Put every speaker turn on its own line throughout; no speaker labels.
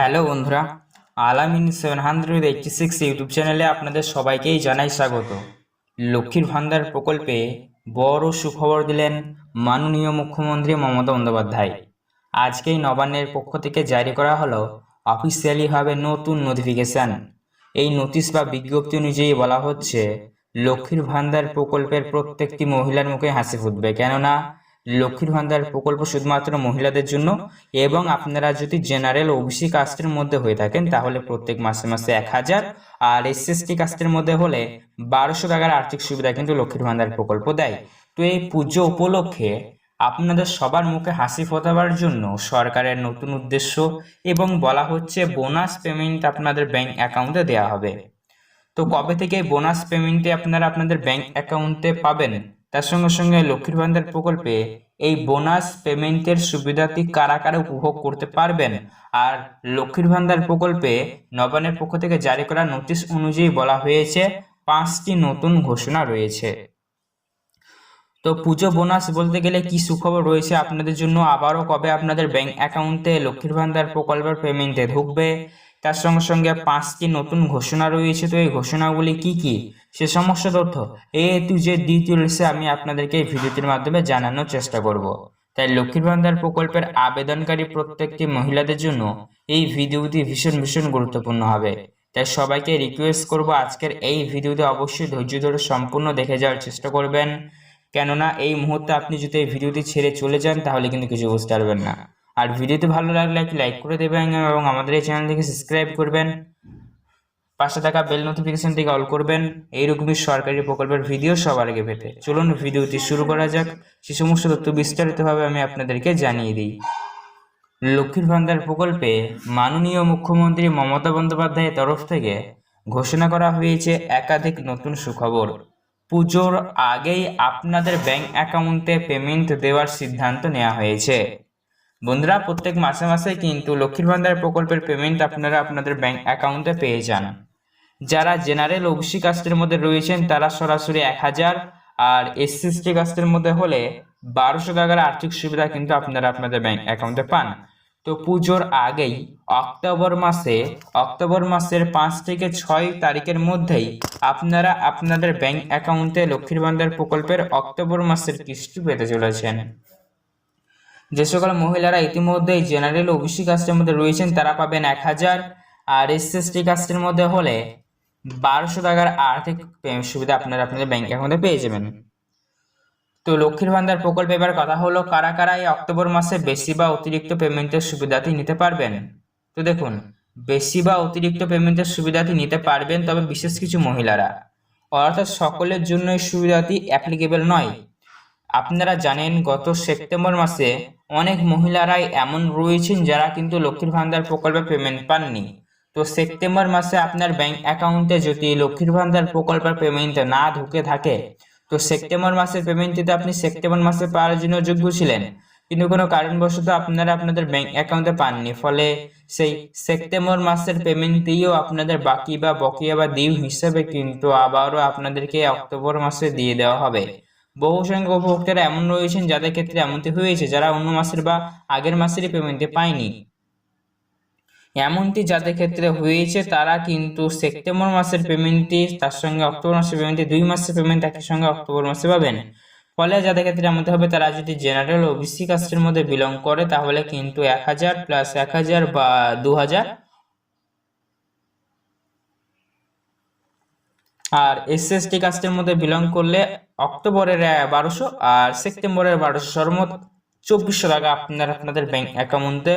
Hello বন্ধুরা, Alamin seven hundred eighty six YouTube চ্যানেলে আপনাদের সবাইকেই জানাই স্বাগত। লক্ষ্মীর ভান্ডার প্রকল্পে বড় সুখবর দিলেন মাননীয় মুখ্যমন্ত্রী মমতা বন্দ্যোপাধ্যায়। আজকেই নবান্নের পক্ষ থেকে জারি করা হলো অফিসিয়ালিভাবে নতুন নোটিফিকেশান এই নোটিশ বা বিজ্ঞপ্তি অনুযায়ী বলা হচ্ছে, লক্ষ্মীর ভান্ডার প্রকল্পের প্রত্যেকটি মহিলার মুখে হাসি ফুটবে। কেননা লক্ষ্মীর ভান্ডার প্রকল্প শুধুমাত্র মহিলাদের জন্য এবং আপনারা যদি জেনারেল ওবিসি কাস্টের মধ্যে হয়ে থাকেন, তাহলে প্রত্যেক মাসে মাসে এক হাজার। আর এসএসটি কাস্টের মধ্যে হলে বারোশো টাকার আর্থিক সুবিধা কিন্তু লক্ষ্মীর ভান্ডার প্রকল্প দেয়। তো এই পুজো উপলক্ষে আপনাদের সবার মুখে হাসি ফোটাবার জন্য সরকারের নতুন উদ্দেশ্য এবং বলা হচ্ছে বোনাস পেমেন্ট আপনাদের ব্যাংক অ্যাকাউন্টে দেওয়া হবে। তো কবে থেকে বোনাস পেমেন্টে আপনারা আপনাদের ব্যাংক অ্যাকাউন্টে পাবেন? তার সঙ্গে সঙ্গে লক্ষ্মীর ভান্ডার প্রকল্পে এই বোনাস পেমেন্টের সুবিধাটি কারা কারা উপভোগ করতে পারবেন? আর লক্ষ্মীর ভান্ডার প্রকল্পে নবান্নের পক্ষ থেকে জারি করা নোটিশ অনুযায়ী বলা হয়েছে, পাঁচটি নতুন ঘোষণা রয়েছে। তো পুজো বোনাস বলতে গেলে কি সুখবর রয়েছে আপনাদের জন্য? আবারও কবে আপনাদের ব্যাংক অ্যাকাউন্টে লক্ষ্মীর ভান্ডার প্রকল্পের পেমেন্টে ঢুকবে? তার সঙ্গে সঙ্গে পাঁচটি নতুন ঘোষণা রয়েছে। তো এই ঘোষণাগুলি কি কি? সে সমস্ত তথ্য এ টু যে ডিটেলসে আমি আপনাদেরকে এই ভিডিওটির মাধ্যমে জানানোর চেষ্টা করব। তাই লক্ষ্মীর ভান্ডার প্রকল্পের আবেদনকারী প্রত্যেকটি মহিলাদের জন্য এই ভিডিওটি ভীষণ ভীষণ গুরুত্বপূর্ণ হবে। তাই সবাইকে রিকোয়েস্ট করব আজকের এই ভিডিওতে অবশ্যই ধৈর্য ধরে সম্পূর্ণ দেখে যাওয়ার চেষ্টা করবেন। কেননা এই মুহূর্তে আপনি যদি এই ভিডিওটি ছেড়ে চলে যান তাহলে কিন্তু কিছু বুঝতে পারবেন না। আর ভিডিওটি ভালো লাগলে একটি লাইক করে দেবেন এবং আমাদের এই চ্যানেলটিকে সাবস্ক্রাইব করবেন। পাশে থাকা বেল নোটিফিকেশনটিকে অল করবেন। এইরকমই সরকারি প্রকল্পের ভিডিও সবার আগে পেতে। চলুন ভিডিওটি শুরু করা যাক। সে সমস্ত তথ্য বিস্তারিতভাবে আমি আপনাদেরকে জানিয়ে দিই। লক্ষ্মীর ভান্ডার প্রকল্পে মাননীয় মুখ্যমন্ত্রী মমতা বন্দ্যোপাধ্যায়ের তরফ থেকে ঘোষণা করা হয়েছে একাধিক নতুন সুখবর। পুজোর আগেই আপনাদের ব্যাংক অ্যাকাউন্টে পেমেন্ট দেওয়ার সিদ্ধান্ত নেওয়া হয়েছে। বন্ধুরা, প্রত্যেক মাসে মাসে কিন্তু লক্ষ্মীর ভান্ডার প্রকল্পের পেমেন্ট আপনারা আপনাদের ব্যাংক অ্যাকাউন্টে পেয়ে যান। যারা জেনারেল ওবিসি কাস্টের মধ্যে রয়েছেন, তারা সরাসরি এক হাজার আর এসসি এসটি কাস্টের মধ্যে হলে বারোশো টাকার আর্থিক সুবিধা কিন্তু আপনারা আপনাদের ব্যাংক অ্যাকাউন্টে পান। তো পুজোর আগেই অক্টোবর মাসে, অক্টোবর মাসের পাঁচ থেকে ছয় তারিখের মধ্যেই আপনারা আপনাদের ব্যাংক অ্যাকাউন্টে লক্ষ্মীর ভান্ডার প্রকল্পের অক্টোবর মাসের কিস্তি পেতে চলেছেন। যে সকল মহিলারা ইতিমধ্যেই জেনারেল ওবিসি কাস্টের মধ্যে রয়েছেন, তারা পাবেন এক হাজার, আর এসএসটি কাস্টের মধ্যে হলে বারোশো টাকার আর্থিক সুবিধা আপনারা আপনাদের ব্যাংক অ্যাকাউন্টে পেয়ে যাবেন। তো লক্ষ্মীর ভান্ডার প্রকল্পে এবার কথা হলো, কারা কারা এই অক্টোবর মাসে বেশি বা অতিরিক্ত পেমেন্টের সুবিধাটি নিতে পারবেন? তো দেখুন, বেশি বা অতিরিক্ত পেমেন্টের সুবিধাটি নিতে পারবেন তবে বিশেষ কিছু মহিলারা। অর্থাৎ সকলের জন্য এই সুবিধাটি অ্যাপ্লিকেবল নয়। আপনারা জানেন, গত সেপ্টেম্বর মাসে অনেক মহিলারাই এমন রয়েছেন যারা কিন্তু লক্ষ্মীর ভান্ডার প্রকল্পে পেমেন্ট পাননি। তো সেপ্টেম্বর মাসে আপনার ব্যাংক অ্যাকাউন্টে যদি লক্ষ্মীর ভান্ডার প্রকল্পের পেমেন্ট না ঢুকে থাকে, তো সেপ্টেম্বর মাসের পেমেন্টটিতে আপনি সেপ্টেম্বর মাসে পাওয়ার জন্য যোগ্য ছিলেন। কিন্তু কোনো কারণবশত আপনারা আপনাদের ব্যাংক অ্যাকাউন্টে পাননি। ফলে সেই সেপ্টেম্বর মাসের পেমেন্টটিও আপনাদের বাকি বা বকেয়া বা ডিউ হিসেবে কিন্তু আবারও আপনাদেরকে অক্টোবর মাসে দিয়ে দেওয়া হবে। বহু সংখ্যক উপভোক্তারা এমন রয়েছেন যাদের ক্ষেত্রে এমনটি হয়েছে, যারা অন্য মাসের বা আগের মাসেরই পেমেন্টে পায়নি। এমনটি যাদের ক্ষেত্রে হয়েছে, তারা কিন্তু সেপ্টেম্বর মাসের পেমেন্টটি তার সঙ্গে অক্টোবর মাসের পেমেন্টটি দুই মাসের পেমেন্ট একই সঙ্গে অক্টোবর মাসে পাবেন। ফলে যাদের ক্ষেত্রে এমনটি হবে, তারা যদি জেনারেল ওবিসি কাস্টের মধ্যে বিলং করে, তাহলে কিন্তু এক হাজার প্লাস এক হাজার বা দু হাজার আর এসএসটি কাস্টের মধ্যে বিলং করলে অক্টোবরের বারোশো আর সেপ্টেম্বরের বারোশো সর্বমোট চব্বিশশো টাকা আপনারা, আপনাদের ব্যাংক অ্যাকাউন্টে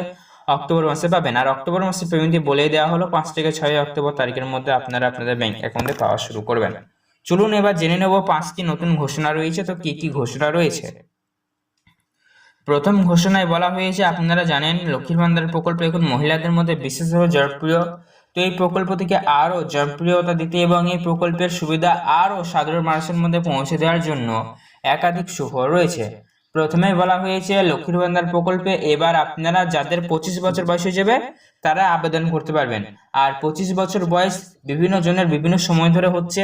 অক্টোবর মাসে পাবেন। আর অক্টোবর মাসে পেমেন্টটি বলে দেওয়া হলো, পাঁচ থেকে ছয় অক্টোবর তারিখের মধ্যে আপনারা আপনাদের ব্যাংক অ্যাকাউন্টে পাওয়া শুরু করবেন। চলুন এবার জেনে নেব পাঁচটি নতুন ঘোষণা রয়েছে। তো কি কি ঘোষণা রয়েছে? প্রথম ঘোষণায় বলা হয়েছে, আপনারা জানেন লক্ষ্মীর ভান্ডার প্রকল্প এখন মহিলাদের মধ্যে বিশেষভাবে জনপ্রিয় তো এই প্রকল্প থেকে আরও জনপ্রিয়তা দিতে এবং এই প্রকল্পের সুবিধা আরও সাধারণ মানুষের মধ্যে পৌঁছে দেওয়ার জন্য একাধিক সুফল রয়েছে। প্রথমেই বলা হয়েছে লক্ষ্মীর ভান্ডার প্রকল্পে এবার আপনারা যাদের পঁচিশ বছর বয়স হয়ে যাবে, তারা আবেদন করতে পারবেন। আর পঁচিশ বছর বয়স বিভিন্ন জনের বিভিন্ন সময় ধরে হচ্ছে,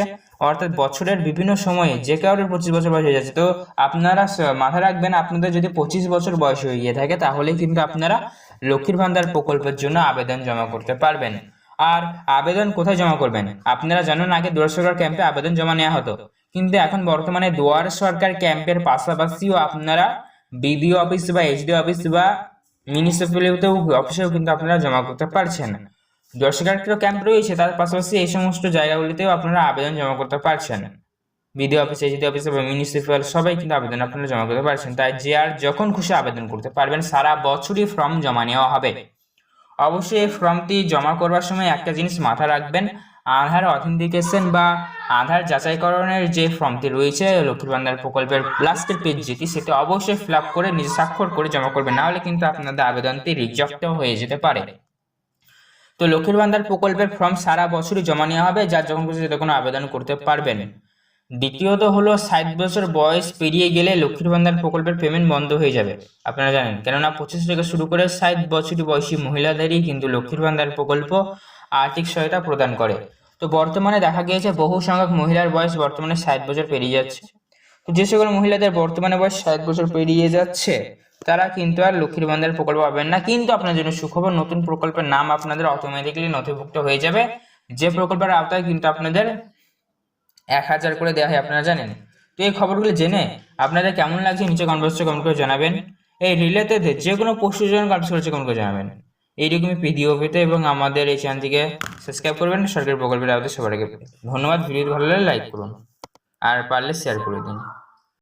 অর্থাৎ বছরের বিভিন্ন সময়ে যে কারোর পঁচিশ বছর বয়স হয়ে যাচ্ছে। তো আপনারা মাথায় রাখবেন, আপনাদের যদি পঁচিশ বছর বয়স হয়ে গিয়ে থাকে তাহলে কিন্তু আপনারা লক্ষ্মীর ভান্ডার প্রকল্পের জন্য আবেদন জমা করতে পারবেন। আর আবেদন কোথায় জমা করবেন? আপনারা জানেন আগে দুয়ার সরকার ক্যাম্পে আবেদন জমা নেওয়া হতো। কিন্তু এখন বর্তমানে দুয়ার সরকার ক্যাম্পের পাশাপাশিও আপনারা বিডিও অফিস বা এইচডি অফিস বা মিউনিসিপ্যালিটিতেও অফিসেও কিন্তু আপনারা জমা করতে পারছেন। দুয়ার সরকার ক্যাম্প রয়েছে, তার পাশাপাশি এই সমস্ত জায়গাগুলিতেও আপনারা আবেদন জমা করতে পারছেন। বিডিও অফিস এইচডি অফিস বা মিউনিসিপ্যাল সবাই কিন্তু আবেদন আপনারা জমা করতে পারছেন। তাই যে আর যখন খুশি আবেদন করতে পারবেন, সারা বছরই ফর্ম জমা নেওয়া হবে। অবশ্যই এই ফর্মটি জমা করবার সময় একটা জিনিস মাথায় রাখবেন। আধার অথেন্টিকেশন বা আধার যাচাইকরণের যে ফর্মটি রয়েছে, লক্ষ্মীর ভান্ডার প্রকল্পের লাস্টের পেজ যেটি, সেটি অবশ্যই ফিল করে নিজে স্বাক্ষর করে জমা করবেন। না হলে কিন্তু আপনাদের আবেদনটি রিজেক্টও হয়ে যেতে পারে। তো লক্ষ্মীর ভান্ডার প্রকল্পের ফর্ম সারা বছরই জমা নেওয়া হবে, যার যখন খুশি তখন আবেদন করতে পারবেন। দ্বিতীয়ত হলো ষাট বছর বয়স পেরিয়ে গেলে লক্ষ্মীর ভান্ডার প্রকল্পের পেমেন্ট বন্ধ হয়ে যাবে। আপনারা জানেন, কেননা পঁচিশ থেকে শুরু করে ষাট বছর বয়সী মহিলাদেরই কিন্তু লক্ষ্মীর ভান্ডার প্রকল্প আর্থিক সহায়তা প্রদান করে। তো বর্তমানে দেখা গিয়েছে বহু সংখ্যক মহিলার বয়স বর্তমানে ষাট বছর পেরিয়ে যাচ্ছে। তো যে সকল মহিলাদের বর্তমানে বয়স ষাট বছর পেরিয়ে যাচ্ছে, তারা কিন্তু আর লক্ষ্মীর ভান্ডার প্রকল্প পাবেন না। কিন্তু আপনার জন্য সুখবর, নতুন প্রকল্পের নাম আপনাদের অটোমেটিক্যালি নথিভুক্ত হয়ে যাবে। যে প্রকল্পের আওতায় কিন্তু আপনাদের এক হাজার করে দেওয়া হয়, আপনারা জানেন। তো এই খবরগুলো জেনে আপনাদের কেমন লাগছে নিচে কনভার্সে কমেন্ট করে জানাবেন। এই রিলেটেড যে কোনো প্রশ্নের জন্য কনভার্স করেছে কমেন্ট করে জানাবেন। এইরকমই পিডিও পেতে এবং আমাদের এই চ্যানেলটিকে সাবস্ক্রাইব করবেন। সরকারি প্রকল্পের আওতায় সবার আগে। ধন্যবাদ। ভিডিও ভালো লাগলে লাইক করুন। আর পারলে শেয়ার করে দিন।